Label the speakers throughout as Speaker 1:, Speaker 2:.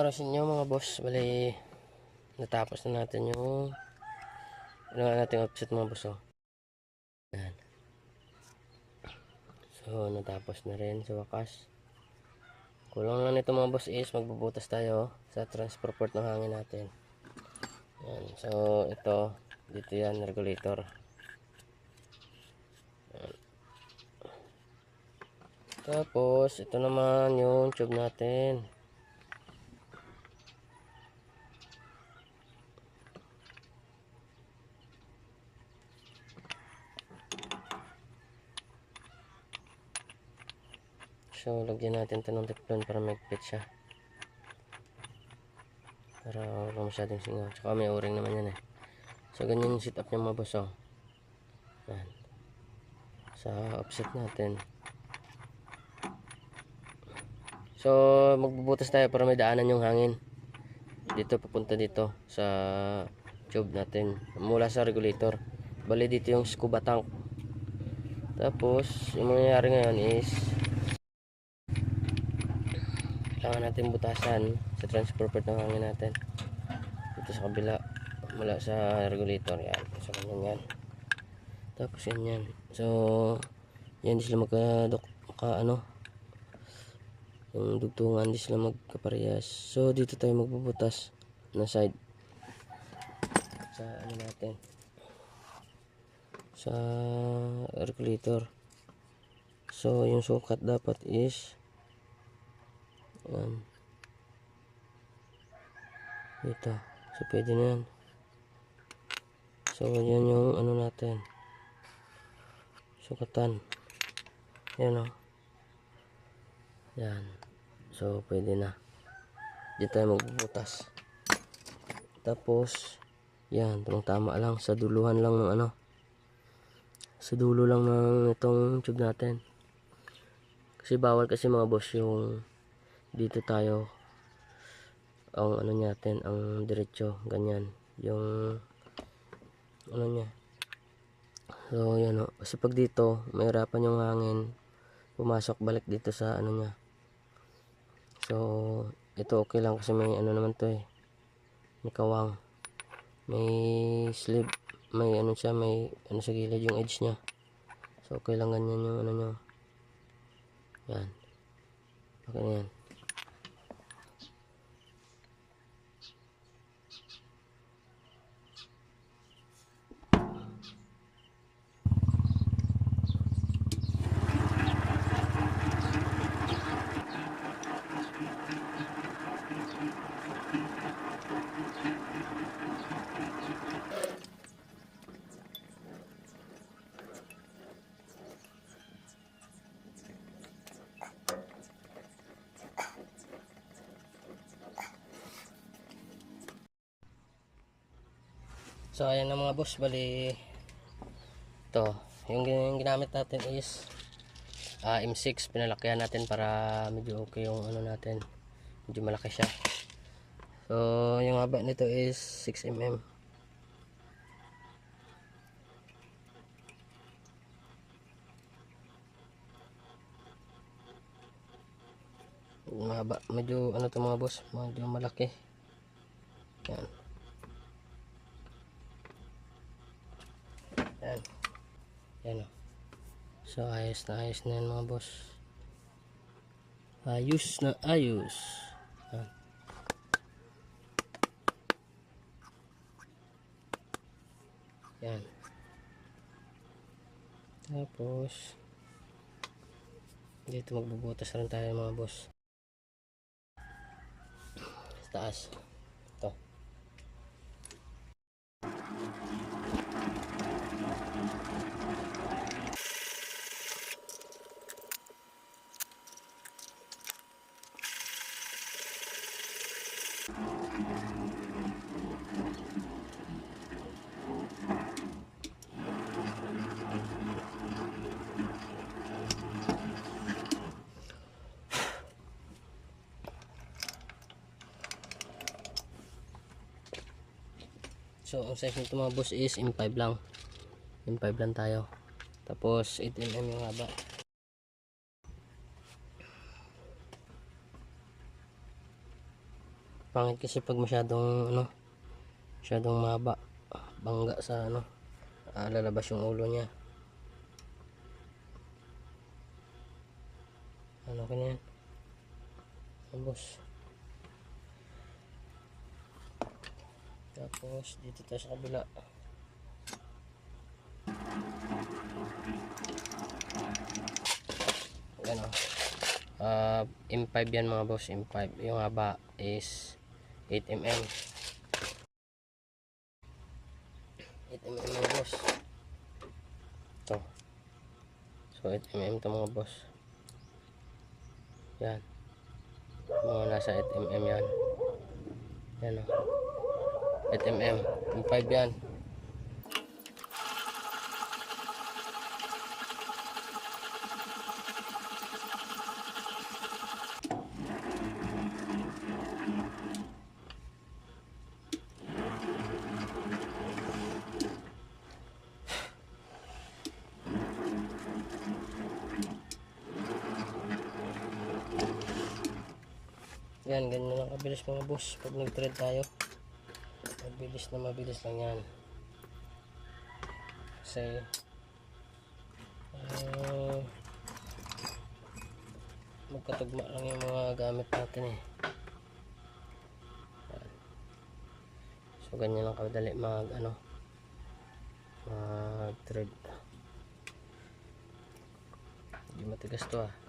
Speaker 1: araw sa inyo mga boss. Bali, natapos na natin yung ano nga natin offset mga boss. Oh. Yan. So, natapos na rin sa wakas. Kulang lang nito mga boss is magbubutas tayo sa transfer port ng hangin natin. Yan. So, ito, dito yan, regulator. Yan. Tapos, ito naman yung tube natin. So, lagyan natin ito ng teflon para magpit siya. Para wala masyadong singaw. Tsaka may o-ring naman yan eh. So, ganyan yung setup niya mga boss. Oh. Yan. Sa offset natin. So, magbubutas tayo para may daanan yung hangin. Dito, papunta dito sa tube natin. Mula sa regulator. Bali dito yung scuba tank. Tapos, yung mangyayari ngayon is kailangan natin butasan sa transfer port ng hangin natin. Dito sa kabila mula sa regulator yan. So ganyan yan. Tapos ganyan so yan di sila magka ka ano? Yung dugtungan di sila magkaparehas. So dito tayo magbubutas na side. Sa ano natin? Sa regulator. So yung sukat dapat is yan. Dito. So, pwede na yan. So, yan yung ano natin. Sukatan. Yan o. Yan. So, pwede na. Dito tayo magbubutas. Tapos, yan. Tamang tama lang. Sa duluhan lang ng ano. Sa dulo lang ng itong tube natin. Kasi bawal kasi mga boss yung dito tayo. Ang ano natin ang diretso ganyan. Yung ano niya. So yan o kasi pag dito mahirapan yung hangin pumasok balik dito sa ano niya. So ito okay lang kasi may ano naman to eh. May kawang. May sleeve may ano siya may ano sa gilid yung edge niya. So okay lang ganyan yung ano niya. Yan. Okay yan So ayan na mga boss, bali ito, yung, yung ginamit natin is ah, M6, pinalakihan natin para medyo okay yung ano natin, medyo malaki siya. So yung haba nito is 6mm. Mahaba, medyo ano to mga boss, medyo malaki. Yan. Yan o. So, ayos na ayos na yan mga boss. Ayos na ayos. Yan. Tapos, dito magbubutas rin tayo mga boss. Sa taas. So, ang size nito mga boss is M5 lang. M5 lang tayo. Tapos, 8mm yung haba. Pangit kasi pag masyadong, ano, masyadong mahaba. Bangga sa, ano, ah, lalabas yung ulo niya. Ano ka na? Ang boss. Tapos, dito tayo sa kabila. Ano? Ah, M5 yan mga boss, M5. Yung haba is 8mm. 8mm mga boss. Ito. So, 8mm to mga boss. Yan. Mga nasa 8mm yan. Yan o. 8mm. M5 yan. Yan, ganyan lang kabilis mga boss. Pag nag-trade tayo, mabilis na mabilis lang yan. Kasi, uh, magkatugma lang yung mga gamit natin eh. So, ganyan lang kadali mag, ano, mag-trade. Hindi matigas to ah.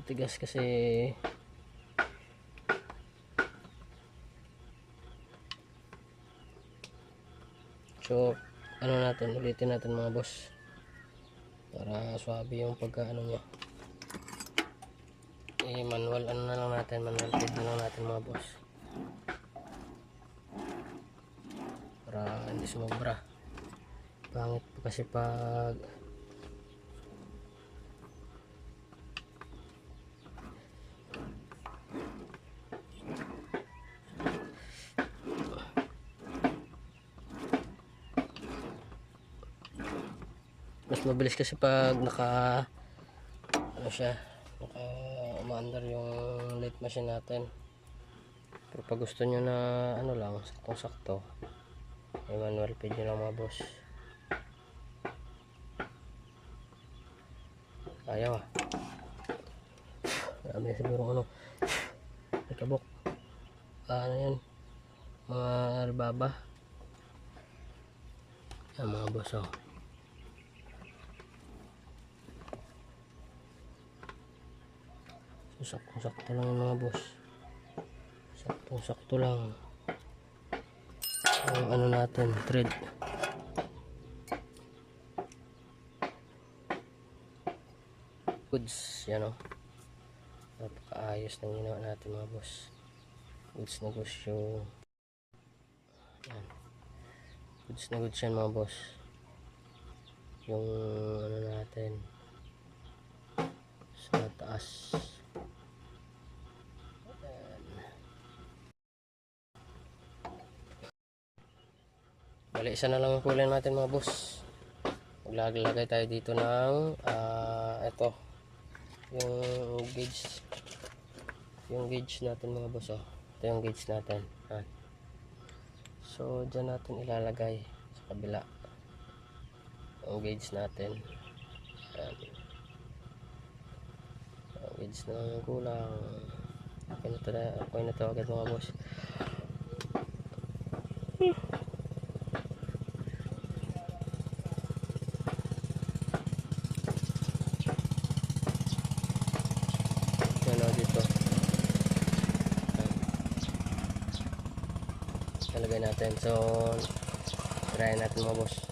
Speaker 1: Matigas kasi So, ano natin, ulitin natin mga boss. Para swabe yung pagka ano niya. Eh, manual ano na lang natin, manual feed na lang natin mga boss. Para hindi sumobra. Pangit po kasi pag mabilis kasi pag naka ano siya naka umaandar yung late machine natin. Pero pag gusto nyo na ano lang saktong sakto may manual feed nyo lang mga boss. Ayaw ah. Marami siguro ano. May kabok. Ah, ano yan? Mga albaba yan mga boss oh So, saktong-sakto lang mga boss. Saktong-sakto lang. Ang ano natin, thread. Goods, yan o. Napakaayos ng ginawa natin mga boss. Goods yung... Yan. Goods na goods yan mga boss. Yung ano natin sa taas. Bali, isa na lang ang kulay natin mga boss. Maglagay tayo dito ng ah ito yung gauge yung gauge natin mga boss oh. Ito yung gauge natin. Ah. So, dyan natin ilalagay sa kabila yung gauge natin. Ayan. Ang gauge na lang yung kulang. Okay na to, okay na to agad mga boss dito talagay natin. So try natin mga boss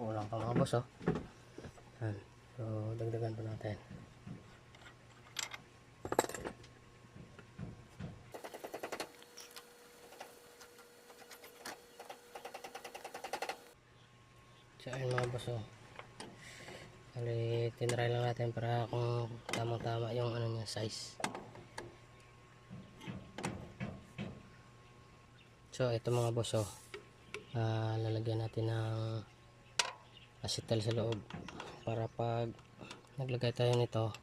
Speaker 1: Kulang pa mga boss oh. Yan. So, dagdagan pa natin. So, ayun mga boss oh. Bali, tinry lang natin para kung tamang-tama yung ano niya, size. So, ito mga boss oh. Ah, lalagyan natin ng acetal sa loob para pag naglagay tayo nito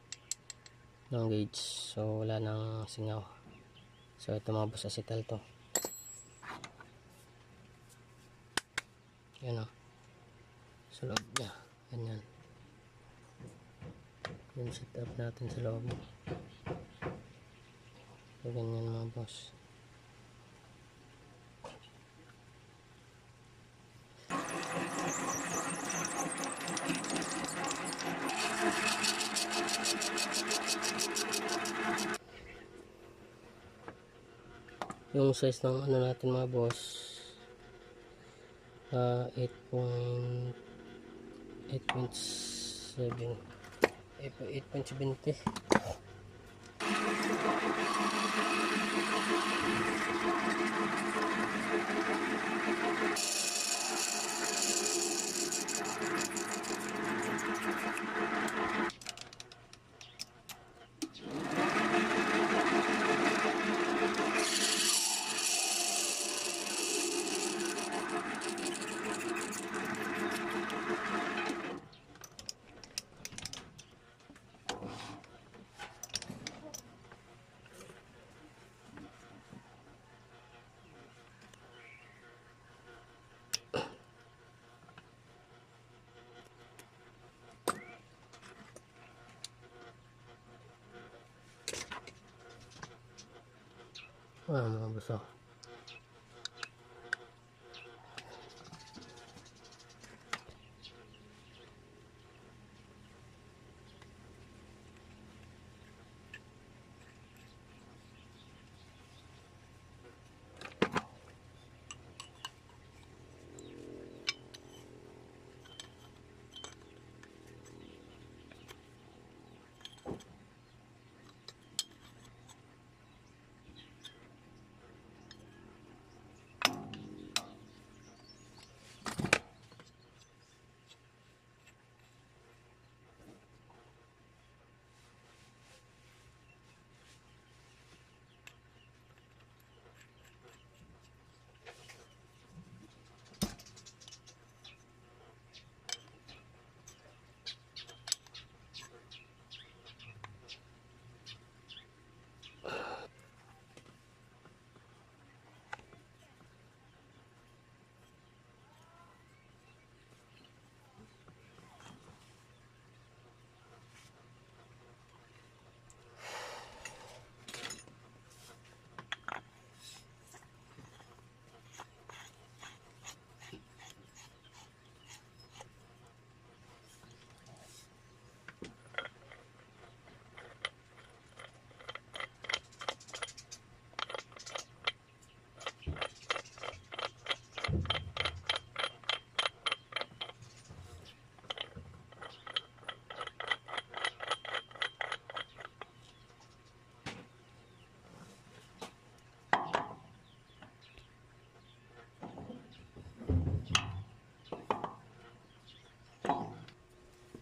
Speaker 1: ng gauge. So wala nang singaw. So ito mga boss acetal to. Yan o sa loob niya. Ganyan. Yung set up natin sa loob. So ganyan mga boss yung size ng ano natin mga boss uh, 8.8.7 8.70 ah mga boss oh.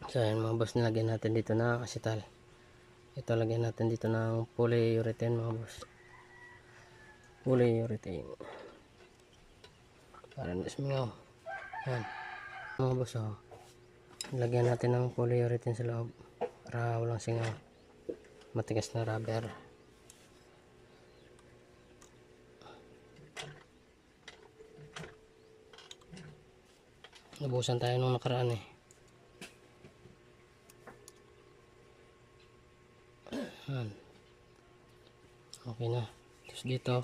Speaker 1: So ayan mga boss, nilagyan natin dito na asital. Ito lagyan natin dito ng polyurethane mga boss. Polyurethane. Para na sumingaw. Ayan. Mga boss oh. Lagyan natin ng polyurethane sa loob. Para walang singaw. Matigas na rubber. Nabusan tayo nung nakaraan eh. Yan. Okay na. Tapos dito,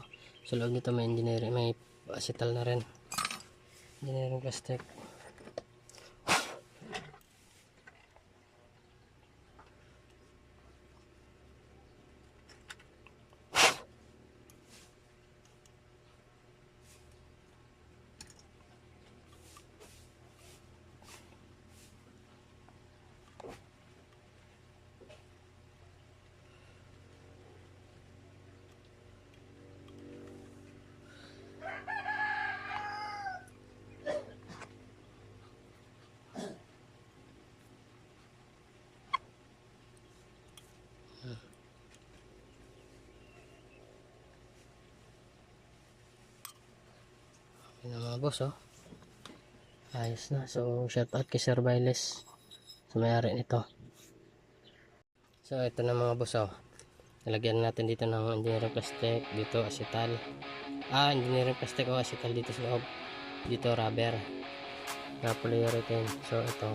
Speaker 1: sa loob nito may engineering, may acetal na rin. Engineering plastic. Mga boss oh. Ayos na. So shout out kay Sir Bailes sa may-ari nito. So ito na mga boss oh. Nalagyan natin dito ng engineering plastic, dito acetal. Ah, engineering plastic o acetal dito sa loob. Dito rubber. Na polyurethane. So ito.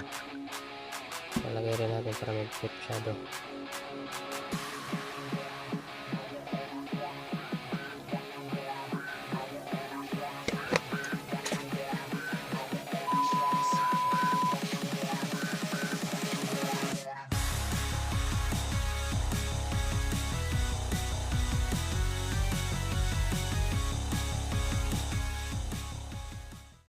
Speaker 1: Nalagay rin natin para mag-fit shadow.